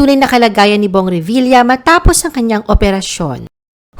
tunay na kalagayan ni Bong Revilla matapos ang kanyang operasyon.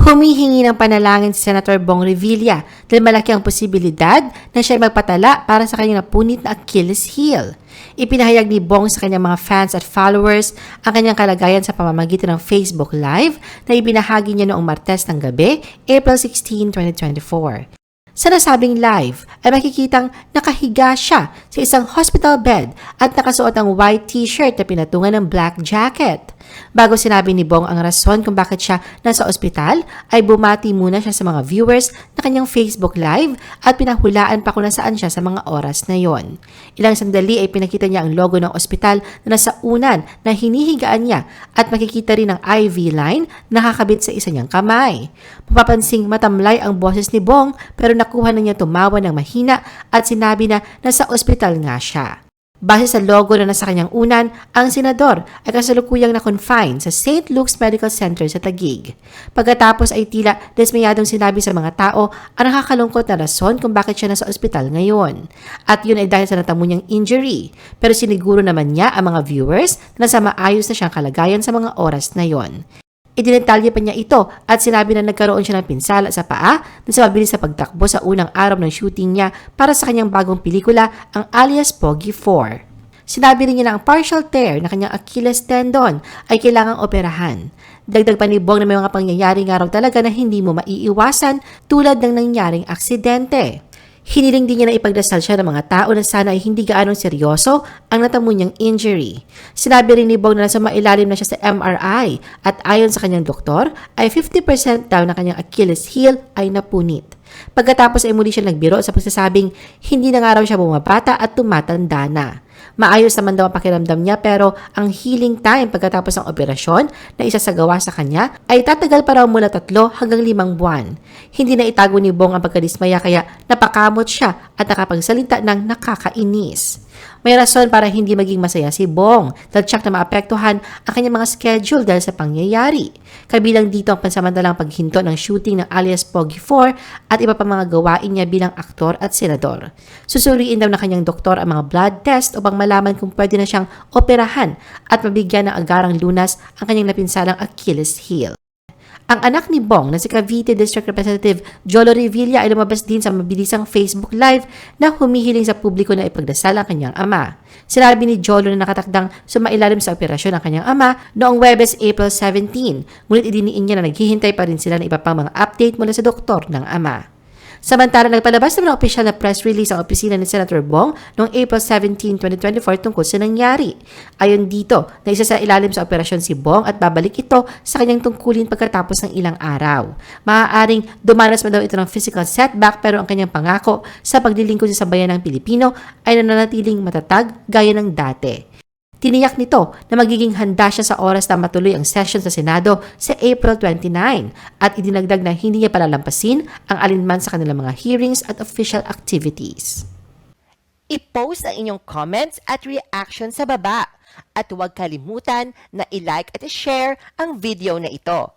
Humihingi ng panalangin si Senator Bong Revilla dahil malaki ang posibilidad na siya magpatala para sa kanyang napunit na Achilles heel. Ipinahayag ni Bong sa kanyang mga fans at followers ang kanyang kalagayan sa pamamagitan ng Facebook Live na ibinahagi niya noong Martes ng gabi, April 16, 2024. Sa nasabing live ay makikitang nakahiga siya sa isang hospital bed at nakasuot ng white t-shirt na pinatungan ng black jacket. Bago sinabi ni Bong ang rason kung bakit siya nasa ospital, ay bumati muna siya sa mga viewers na kanyang Facebook Live at pinahulaan pa kung nasaan siya sa mga oras na yon. Ilang sandali ay pinakita niya ang logo ng ospital na nasa unan na hinihigaan niya at makikita rin ang IV line na nakakabit sa isa niyang kamay. Mapapansing matamlay ang boses ni Bong pero nakuha na niya tumawa ng mahina at sinabi na nasa ospital nga siya. Base sa logo na nasa kanyang unan, ang senador ay kasalukuyang na-confine sa St. Luke's Medical Center sa Taguig. Pagkatapos ay tila desmayadong sinabi sa mga tao ang nakakalungkot na rason kung bakit siya nasa ospital ngayon. At yun ay dahil sa natamo niyang injury. Pero siniguro naman niya ang mga viewers na nasa maayos na siyang kalagayan sa mga oras na yon. Idinetalye pa niya ito at sinabi na nagkaroon siya ng pinsala sa paa na sa mabilis sa pagtakbo sa unang araw ng shooting niya para sa kanyang bagong pelikula, ang alias Pogi 4. Sinabi rin niya na ang partial tear na kanyang Achilles tendon ay kailangang operahan. Dagdag pa ni Bong na may mga pangyayari nga talaga na hindi mo maiiwasan tulad ng nangyaring aksidente. Hiniling din niya na ipagdasal siya ng mga tao na sana ay hindi gaanong seryoso ang natamo niyang injury. Sinabi rin ni Bong na nasa mailalim na siya sa MRI at ayon sa kanyang doktor ay 50% daw na kanyang Achilles heel ay napunit. Pagkatapos ay muli siya nagbiro sa pagsasabing hindi na nga raw siya bumabata at tumatanda na. Maayos naman daw ang pakiramdam niya pero ang healing time pagkatapos ng operasyon na isasagawa sa kanya ay tatagal pa raw mula tatlo hanggang limang buwan. Hindi na itago ni Bong ang pagkadismaya kaya napakamot siya at nakapagsalita ng nakakainis. May rason para hindi maging masaya si Bong dahil tsak na maapektuhan ang kanyang mga schedule dahil sa pangyayari. Kabilang dito ang pansamantalang paghinto ng shooting ng alias Pogi 4 at iba pa mga gawain niya bilang aktor at senador. Susuriin daw na kanyang doktor ang mga blood test upang malaman kung pwede na siyang operahan at mabigyan ng agarang lunas ang kanyang napinsalang Achilles heel. Ang anak ni Bong na si Cavite District Representative Jolo Revilla ay lumabas din sa mabilisang Facebook Live na humihiling sa publiko na ipagdasal ang kanyang ama. Sinabi ni Jolo na nakatakdang sumailalim sa operasyon ng kanyang ama noong Webes April 17, ngunit idiniin niya na naghihintay pa rin sila ng iba pang mga update mula sa doktor ng ama. Samantala, nagpalabas naman ng opisyal na press release ang opisina ni Senator Bong noong April 17, 2024 tungkol sa nangyari. Ayon dito, na isa sa ilalim sa operasyon si Bong at babalik ito sa kanyang tungkulin pagkatapos ng ilang araw. Maaaring dumanas man daw ito ng physical setback pero ang kanyang pangako sa paglilingkod sa bayan ng Pilipino ay nananatiling matatag gaya ng dati. Tiniyak nito na magiging handa siya sa oras na matuloy ang session sa Senado sa April 29 at idinagdag na hindi niya palalampasin ang alinman sa kanilang mga hearings at official activities. I-post ang inyong comments at reaction sa baba. At huwag kalimutan na i-like at i-share ang video na ito.